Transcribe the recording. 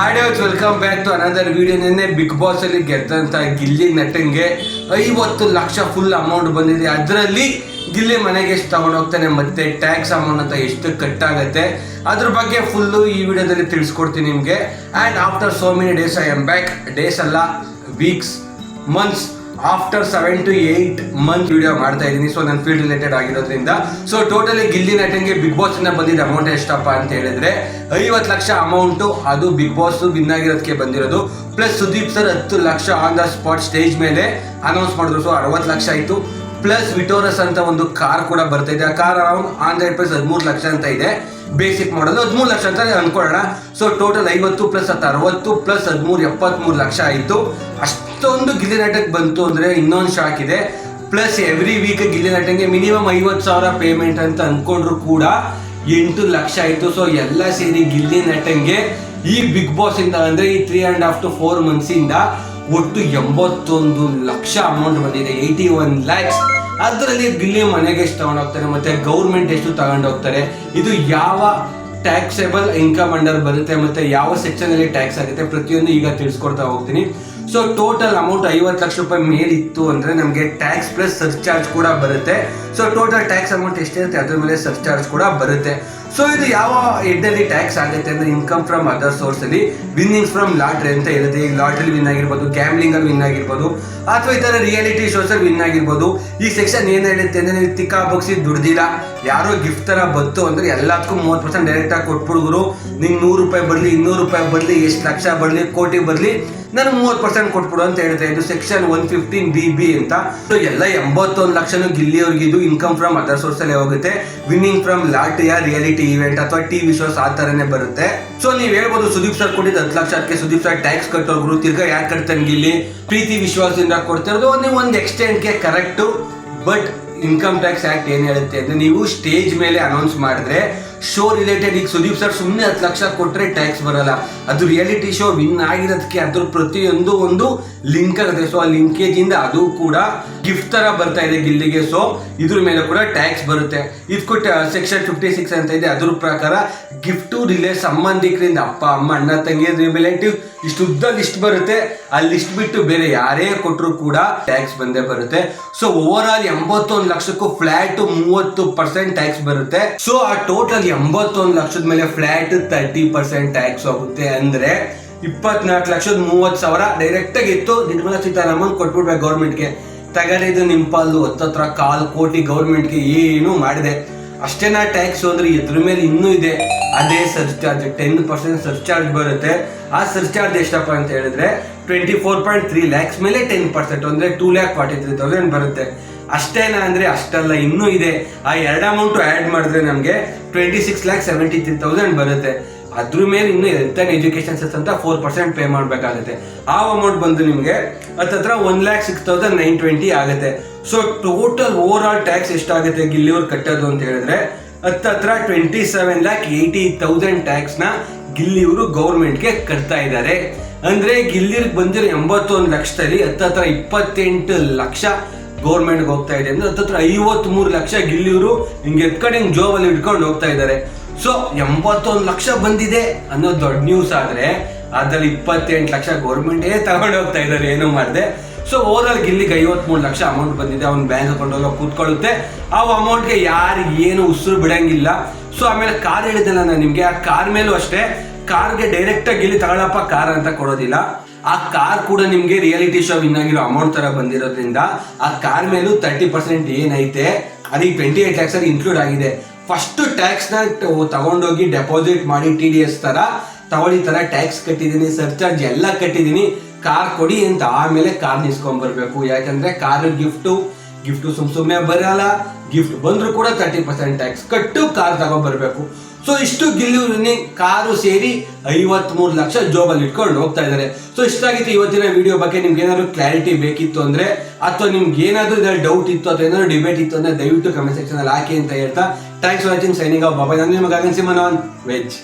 Hi welcome back to another video ನಿನ್ನೆ big boss ಅಲ್ಲಿ ಗೆದ್ದಂತ ಗಿಲ್ಲಿ ನಟನ್ಗೆ ಐವತ್ತು ಲಕ್ಷ ಫುಲ್ ಅಮೌಂಟ್ ಬಂದಿದೆ. ಅದರಲ್ಲಿ ಗಿಲ್ಲಿ ಮನೆಗೆ ಎಷ್ಟು ಹೋಗ್ತಾನೆ ಮತ್ತೆ ಟ್ಯಾಕ್ಸ್ ಅಮೌಂಟ್ ಅಂತ ಎಷ್ಟು ಕಟ್ ಆಗುತ್ತೆ ಅದ್ರ ಬಗ್ಗೆ ಫುಲ್ಲು ಈ ವಿಡಿಯೋದಲ್ಲಿ ತಿಳಿಸ್ಕೊಡ್ತೀನಿ ನಿಮಗೆ. And after so many days I am back days ಅಲ್ಲ weeks months after seven to eight month video ಮಾಡ್ತಾ ಇದ್ದೀನಿ. ಸೊ ನನ್ನ ಫೀಲ್ಡ್ ರಿಲೇಟೆಡ್ ಆಗಿರೋದ್ರಿಂದ. ಸೊ ಟೋಟಲಿ ಗಿಲ್ಲಿ ನಟನ್ಗೆ ಬಿಗ್ ಬಾಸ್ ಇಂದ ಬಂದಿದ್ದ ಅಮೌಂಟ್ ಎಷ್ಟಪ್ಪ ಅಂತ ಹೇಳಿದ್ರೆ, ಐವತ್ತು ಲಕ್ಷ ಅಮೌಂಟು ಅದು ಬಿಗ್ ಬಾಸ್ ವಿನ್ ಆಗಿರೋದಕ್ಕೆ ಬಂದಿರೋದು. ಪ್ಲಸ್ ಸುದೀಪ್ ಸರ್ ಹತ್ತು lakh on the spot stage ಮೇಲೆ ಅನೌನ್ಸ್ ಮಾಡಿದ್ರು. ಸೊ ಅರವತ್ತು ಲಕ್ಷ ಆಯಿತು. ಪ್ಲಸ್ ವಿಟೋರಸ್ ಅಂತ ಒಂದು ಕಾರ್ ಕೂಡ ಬರ್ತಾ ಇದೆ. ಆ ಕಾರ್ ಅರೌಂಡ್ ರ ಪ್ಲಸ್ ಹದಿಮೂರು ಲಕ್ಷ ಅಂತ ಇದೆ. ಬೇಸಿಕ್ ಮಾಡಲ್ ಹದಿಮೂರು ಲಕ್ಷ ಅಂತ ಅನ್ಕೊಳ್ಳೋಣ. ಸೊ ಟೋಟಲ್ ಐವತ್ತು ಪ್ಲಸ್ ಹತ್ತು ಅರವತ್ತು ಪ್ಲಸ್ ಹದಿಮೂರು ಎಪ್ಪತ್ತ್ಮೂರು ಲಕ್ಷ ಆಯಿತು. ಅಷ್ಟೊಂದು ಗಿಲ್ಲಿ ನಟಕ್ಕೆ ಬಂತು ಅಂದರೆ ಇನ್ನೊಂದು ಶಾಕ್ ಇದೆ. ಪ್ಲಸ್ ಎವ್ರಿ ವೀಕ್ ಗಿಲ್ಲಿ ನಟಂಗೆ ಮಿನಿಮಮ್ ಐವತ್ತು ಸಾವಿರ ಪೇಮೆಂಟ್ ಅಂತ ಅಂದ್ಕೊಂಡ್ರು ಕೂಡ ಎಂಟು ಲಕ್ಷ ಆಯಿತು. ಸೊ ಎಲ್ಲ ಸೇರಿ ಗಿಲ್ಲಿ ನಟಂಗೆ ಈ ಬಿಗ್ ಬಾಸ್ ಇಂದ ಅಂದರೆ ಈ three and half to four ಮಂತ್ಸಿಂದ ಒಟ್ಟು ಎಂಬತ್ತೊಂದು ಲಕ್ಷ ಅಮೌಂಟ್ ಬಂದಿದೆ. ಏಯ್ಟಿ ಒನ್ ಲ್ಯಾಕ್ಸ್ ಅದರಲ್ಲಿ ಬಿಲ್ಲಿ ಮನೆಗೆ ಎಷ್ಟು ತಗೊಂಡು ಹೋಗ್ತಾರೆ ಮತ್ತೆ ಗೌರ್ಮೆಂಟ್ ಎಷ್ಟು ತಗೊಂಡು ಹೋಗ್ತಾರೆ ಇದು ಯಾವ ಟ್ಯಾಕ್ಸೇಬಲ್ ಇನ್ಕಮ್ ಅಂಡರ್ ಬರುತ್ತೆ, ಮತ್ತೆ ಯಾವ ಸೆಕ್ಷನ್ ಅಲ್ಲಿ ಟ್ಯಾಕ್ಸ್ ಆಗುತ್ತೆ, ಪ್ರತಿಯೊಂದು ಈಗ ತಿಳಿಸ್ಕೊಡ್ತಾ ಹೋಗ್ತೀನಿ. ಸೊ ಟೋಟಲ್ ಅಮೌಂಟ್ ಐವತ್ತು ಲಕ್ಷ ರೂಪಾಯಿ ಮೇಲಿತ್ತು ಅಂದ್ರೆ ನಮಗೆ ಟ್ಯಾಕ್ಸ್ ಪ್ಲಸ್ ಸರ್ಚಾರ್ಜ್ ಕೂಡ ಬರುತ್ತೆ. ಸೊ ಟೋಟಲ್ ಟ್ಯಾಕ್ಸ್ ಅಮೌಂಟ್ ಎಷ್ಟಿರುತ್ತೆ? ಅದ್ರ ಮೇಲೆ ಸರ್ಚಾರ್ಜ್ ಕೂಡ ಬರುತ್ತೆ. ಸೊ ಇದು ಯಾವ ಹೆಡ್ಡಲ್ಲಿ ಟ್ಯಾಕ್ಸ್ ಆಗುತ್ತೆ ಅಂದ್ರೆ ಇನ್ಕಮ್ ಫ್ರಮ್ ಅದರ್ ಸೋರ್ಸ್ ಅಲ್ಲಿ ವಿನ್ನಿಂಗ್ಸ್ ಫ್ರಮ್ ಲಾಟ್ರಿ ಅಂತ ಇರುತ್ತೆ. ಈಗ ಲಾಟ್ರಿ ವಿನ್ ಆಗಿರ್ಬೋದು ಗ್ಯಾಮ್ಲಿಂಗ್ ಅಲ್ಲಿ ವಿನ್ ಆಗಿರ್ಬೋದು, ಅಥವಾ ಈ ಥರ ರಿಯಾಲಿಟಿ ಶೋಸ್ ಅಲ್ಲಿ ವಿನ್ ಆಗಿರ್ಬೋದು. ಈ ಸೆಕ್ಷನ್ ಏನ್ ಹೇಳುತ್ತೆ ಅಂದ್ರೆ ನೀವು ತಿಕ್ಕಾ ಬಗ್ಸಿ ದುಡ್ದಿಲ್ಲ. ಯಾರೋ ಗಿಫ್ಟ್ ತರ ಬತ್ತು ಅಂದ್ರೆ ಎಲ್ಲದಕ್ಕೂ ಮೂವತ್ತು ಪರ್ಸೆಂಟ್ ಡೈರೆಕ್ಟ್ ಆಗಿ ಕೊಟ್ಬಿಡುಗರು ನಿಂಗೆ ನೂರು ರೂಪಾಯಿ ಬರಲಿ, ಇನ್ನೂರು ರೂಪಾಯಿ ಬರಲಿ, ಎಷ್ಟು ಲಕ್ಷ ಬರಲಿ, ಕೋಟಿ ಬರಲಿ ನಾನು ಮೂವತ್ತು ಪರ್ಸೆಂಟ್ ಕೊಟ್ಬಿಡು ಅಂತ ಹೇಳ್ತಾ ಇದು section one fifteen B B ಅಂತ. ಸೊ ಎಲ್ಲ ಎಂಬತ್ತೊಂದು ಲಕ್ಷನು ಗಿಲ್ಲಿಯವ್ರಿಗೆ ಇದು ಇನ್ಕಮ್ ಫ್ರಮ್ ಅದರ್ ಸೋರ್ಸಲ್ಲೇ ಹೋಗುತ್ತೆ. ವಿನ್ನಿಂಗ್ ಫ್ರಮ್ ಲಾಟಿಯ ರಿಯಾಲಿಟಿ ಇವೆಂಟ್ ಅಥವಾ ಟಿವಿ ಶೋಸ್ ಆ ಥರನೇ ಬರುತ್ತೆ. ಸೊ ನೀವು ಹೇಳ್ಬೋದು ಸುದೀಪ್ ಸರ್ ಕೊಟ್ಟಿದ್ದು ಹತ್ತು ಲಕ್ಷ ಅದಕ್ಕೆ ಸುದೀಪ್ ಸರ್ ಟ್ಯಾಕ್ಸ್ ಕಟ್ಟೋರು ತಿರ್ಗಾ ಯಾರು ಕಟ್ತಾನೆ ಗಿಲ್ಲಿ? ಪ್ರೀತಿ ವಿಶ್ವಾಸದಿಂದ ಕೊಡ್ತಿರೋದು ನೀವು ಒಂದು ಎಕ್ಸ್ಟೆಂಟ್ಗೆ correct but income tax act ಏನು ಹೇಳುತ್ತೆ ಅಂದ್ರೆ, ನೀವು ಸ್ಟೇಜ್ ಮೇಲೆ ಅನೌನ್ಸ್ ಮಾಡಿದ್ರೆ ಶೋ ರಿಲೇಟೆಡ್ ಈಗ ಸುದೀಪ್ ಸರ್ ಸುಮ್ಮನೆ ಹತ್ತು ಲಕ್ಷ ಕೊಟ್ಟರೆ ಟ್ಯಾಕ್ಸ್ ಬರಲ್ಲ. ಅದು ರಿಯಾಲಿಟಿ ಶೋ ವಿನ್ ಆಗಿರೋದಕ್ಕೆ ಅದ್ರ ಪ್ರತಿಯೊಂದು ಒಂದು ಲಿಂಕ್ ಆಗುತ್ತೆ ಸೊ ಆ ಲಿಂಕೇಜ್ ಇಂದ ಅದು ಕೂಡ ಗಿಫ್ಟ್ ತರ ಬರ್ತಾ ಇದೆ ಗಿಲ್ಲಿಗೆ ಸೊ ಇದ್ರ ಮೇಲೆ ಕೂಡ ಟ್ಯಾಕ್ಸ್ ಬರುತ್ತೆ. ಇದಕ್ಕೂ ಸೆಕ್ಷನ್ ಫಿಫ್ಟಿ ಸಿಕ್ಸ್ ಅಂತ ಇದೆ. ಅದ್ರ ಪ್ರಕಾರ ಗಿಫ್ಟು ರಿಲೇ ಸಂಬಂಧಿಕರಿಂದ ಅಪ್ಪ, ಅಮ್ಮ, ಅಣ್ಣ, ತಂಗಿ ರಿಲೇಟಿವ್ ಇಷ್ಟು ಉದ್ದ ಲಿಸ್ಟ್ ಬರುತ್ತೆ. ಆ ಲಿಸ್ಟ್ ಬಿಟ್ಟು ಬೇರೆ ಯಾರೇ ಕೊಟ್ಟರು ಕೂಡ ಟ್ಯಾಕ್ಸ್ ಬಂದೇ ಬರುತ್ತೆ. ಸೊ ಓವರ್ ಆಲ್ ಎಂಬತ್ತೊಂದು ಲಕ್ಷಕ್ಕೂ ಫ್ಲಾಟ್ ಮೂವತ್ತು ಪರ್ಸೆಂಟ್ ಟ್ಯಾಕ್ಸ್ ಬರುತ್ತೆ. ಸೊ ಆ ಟೋಟಲ್ ಎಂಬತ್ತೊಂದು ಲಕ್ಷದ ಮೇಲೆ ಫ್ಲಾಟ್ ತರ್ಟಿ ಪರ್ಸೆಂಟ್ ಟ್ಯಾಕ್ಸ್ ಹೋಗುತ್ತೆ ಅಂದ್ರೆ ಇಪ್ಪತ್ನಾಲ್ಕು ಲಕ್ಷದ ಮೂವತ್ತು ಸಾವಿರ ಡೈರೆಕ್ಟ್ ಆಗಿ ಇತ್ತು. ನಿರ್ಮಲಾ ಸೀತಾರಾಮನ್ ಕೊಟ್ಬಿಡ್ಬೇಕು ಗೌರ್ಮೆಂಟ್ಗೆ ತಗೊಂಡಿದ್ದು ನಿಂಪಲ್ಲು ಹತ್ತತ್ರ ಕಾಲು ಕೋಟಿ ಗೌರ್ಮೆಂಟ್ಗೆ ಏನು ಮಾಡಿದೆ. ಅಷ್ಟೇನಾ ಟ್ಯಾಕ್ಸ್ ಅಂದ್ರೆ ಇದ್ರ ಮೇಲೆ ಇನ್ನೂ ಇದೆ. ಅದೇ ಸರ್ಚಾರ್ಜ್ ಟೆನ್ ಪರ್ಸೆಂಟ್ ಸರ್ಚಾರ್ಜ್ ಬರುತ್ತೆ. ಆ ಸರ್ಚಾರ್ಜ್ ಎಷ್ಟಪ್ಪ ಅಂತ ಹೇಳಿದ್ರೆ twenty four point three lakhs ಮೇಲೆ ಟೆನ್ ಪರ್ಸೆಂಟ್ ಅಂದ್ರೆ two lakh forty three thousand ಬರುತ್ತೆ. ಅಷ್ಟೇನಾ ಅಂದ್ರೆ ಅಷ್ಟಲ್ಲ, ಇನ್ನೂ ಇದೆ. ಆ ಎರಡು ಅಮೌಂಟ್ ಆ್ಯಡ್ ಮಾಡಿದ್ರೆ ನಮಗೆ twenty six lakh seventy three thousand ಬರುತ್ತೆ. ಅದ್ರ ಮೇಲೆ ಇನ್ನು ಹೆಲ್ತ್ ಎಜುಕೇಷನ್ ಸೆಸ್ ಅಂತ ಫೋರ್ ಪರ್ಸೆಂಟ್ ಪೇ ಮಾಡಬೇಕಾಗುತ್ತೆ. ಆ ಅಮೌಂಟ್ ಬಂದು ನಿಮಗೆ ಹತ್ತತ್ರ one lakh six thousand nine twenty ಆಗುತ್ತೆ. So total over all tax ಎಷ್ಟಾಗುತ್ತೆ ಗಿಲ್ಲಿಯವ್ರು ಕಟ್ಟೋದು ಅಂತ ಹೇಳಿದ್ರೆ, ಹತ್ತತ್ರ twenty seven lakh eighty thousand ಟ್ಯಾಕ್ಸ್ನ ಗಿಲ್ಲಿಯವರು ಗೌರ್ಮೆಂಟ್ಗೆ ಕಟ್ತಾ ಇದ್ದಾರೆ. ಅಂದ್ರೆ ಗಿಲ್ಲಿರ್ಗೆ ಬಂದಿರೋ ಎಂಬತ್ತೊಂದು ಲಕ್ಷದಲ್ಲಿ ಹತ್ತತ್ರ ಇಪ್ಪತ್ತೆಂಟು ಲಕ್ಷ ಗೌರ್ಮೆಂಟ್ಗೆ ಹೋಗ್ತಾ ಇದೆ. ಅಂದ್ರೆ ಹತ್ತತ್ರ ಐವತ್ಮೂರು ಲಕ್ಷ ಗಿಲ್ಲಿಯವರು ಹಿಂಗೆ ಎತ್ಕೊಂಡು ಹಿಂಗೆ ಜೋಬಲ್ಲಿ ಇಟ್ಕೊಂಡು ಹೋಗ್ತಾ ಇದ್ದಾರೆ. ಸೊ ಎಂಬತ್ತೊಂದು ಲಕ್ಷ ಬಂದಿದೆ ಅನ್ನೋ ದೊಡ್ಡ ನ್ಯೂಸ್ ಆದ್ರೆ ಅದ್ರಲ್ಲಿ ಇಪ್ಪತ್ತೆಂಟು ಲಕ್ಷ ಗೌರ್ಮೆಂಟೇ ತಗೊಂಡು ಹೋಗ್ತಾ ಇದ್ದಾರೆ, ಏನು ಮಾಡಿದೆ. ಸೊ ಓವರ್ ಆಲ್ ಗಿಲ್ಲಿಗೆ ಐವತ್ಮೂರು ಲಕ್ಷ ಅಮೌಂಟ್ ಬಂದಿದೆ. ಅವ್ನ ಬ್ಯಾಂಕ್ ಅಕೌಂಟ್ ಹೋಗಿ ಕೂತ್ಕೊಳ್ಳುತ್ತೆ. ಆ ಅಮೌಂಟ್ಗೆ ಯಾರು ಏನು ಉಸಿರು ಬಿಡಂಗಿಲ್ಲ. ಸೊ ಆಮೇಲೆ ಕಾರ್ ಹೇಳಿದ್ದಲ್ಲ ನಾನು ನಿಮಗೆ? ಆ ಕಾರ್ ಮೇಲೂ ಅಷ್ಟೇ. ಕಾರ್ಗೆ ಡೈರೆಕ್ಟಾಗಿ ಗಿಲ್ಲಿ ತಗೊಳಪ್ಪ ಕಾರ್ ಅಂತ ಕೊಡೋದಿಲ್ಲ. ಆ ಕಾರ್ ಕೂಡ ನಿಮಗೆ ರಿಯಾಲಿಟಿ ಶೋ ವಿನ್ ಆಗಿರೋ ಅಮೌಂಟ್ ತರ ಬಂದಿರೋದ್ರಿಂದ ಆ ಕಾರ್ ಮೇಲೂ ತರ್ಟಿ ಪರ್ಸೆಂಟ್ ಏನೈತೆ? ಅದೀಗ ಟ್ವೆಂಟಿ ಏಟ್ ಲ್ಯಾಕ್ಸ್ ಅಲ್ಲಿ ಇನ್ಕ್ಲೂಡ್ ಆಗಿದೆ. ಫಸ್ಟ್ ಟ್ಯಾಕ್ಸ್ನ ತಗೊಂಡೋಗಿ ಡೆಪಾಸಿಟ್ ಮಾಡಿ ಟಿ ಡಿ ಎಸ್ ತರ ತಗೊಳ್ಳಿ ತರ ಟ್ಯಾಕ್ಸ್ ಕಟ್ಟಿದ್ದೀನಿ ಸರ್ಚಾರ್ಜ್ ಎಲ್ಲ ಕಟ್ಟಿದ್ದೀನಿ. ಕಾರ್ ಕೊಡಿ ಅಂತ ಆಮೇಲೆ ಕಾರ್ ನಿಸ್ಕೊಂಡ್ಬರ್ಬೇಕು ಯಾಕಂದ್ರೆ ಕಾರ್ ಗಿಫ್ಟು ಗಿಫ್ಟು ಸುಮ್ ಸುಮ್ಮನೆ ಬರಲ್ಲ. ಗಿಫ್ಟ್ ಬಂದ್ರು ಕೂಡ ತರ್ಟಿ ಪರ್ಸೆಂಟ್ ಟ್ಯಾಕ್ಸ್ ಕಟ್ಟು ಕಾರ್ ತಗೊಂಡ್ ಬರ್ಬೇಕು ಸೊ ಇಷ್ಟು ಗಿಲ್ಲಿ ಕಾರು ಸೇರಿ ಐವತ್ಮೂರು ಲಕ್ಷ ಜೋಬಲ್ಲಿ ಇಟ್ಕೊಂಡು ಹೋಗ್ತಾ ಇದ್ದಾರೆ. ಸೊ ಇಷ್ಟಾಗಿತ್ತು ಇವತ್ತಿನ ವಿಡಿಯೋ ಬಗ್ಗೆ. ನಿಮ್ಗೆ ಏನಾದ್ರು ಕ್ಲಾರಿಟಿ ಬೇಕಿತ್ತು ಅಂದ್ರೆ, ಅಥವಾ ನಿಮ್ಗೆ ಏನಾದ್ರು ಇದ್ರಲ್ಲಿ ಡೌಟ್ ಇತ್ತು, ಅಥವಾ ಏನಾದ್ರು ಡಿಬೇಟ್ ಇತ್ತು ಅಂದ್ರೆ ದಯವಿಟ್ಟು ಕಮೆಂಟ್ ಸೆಕ್ಷನ್ ಅಲ್ಲಿ ಹಾಕಿ ಅಂತ ಹೇಳ್ತಾ. Thanks for watching signing off ಬಾಬಾ ನಾನು ಗಗನ್ ಸಿಮನ್ ವೆಜ್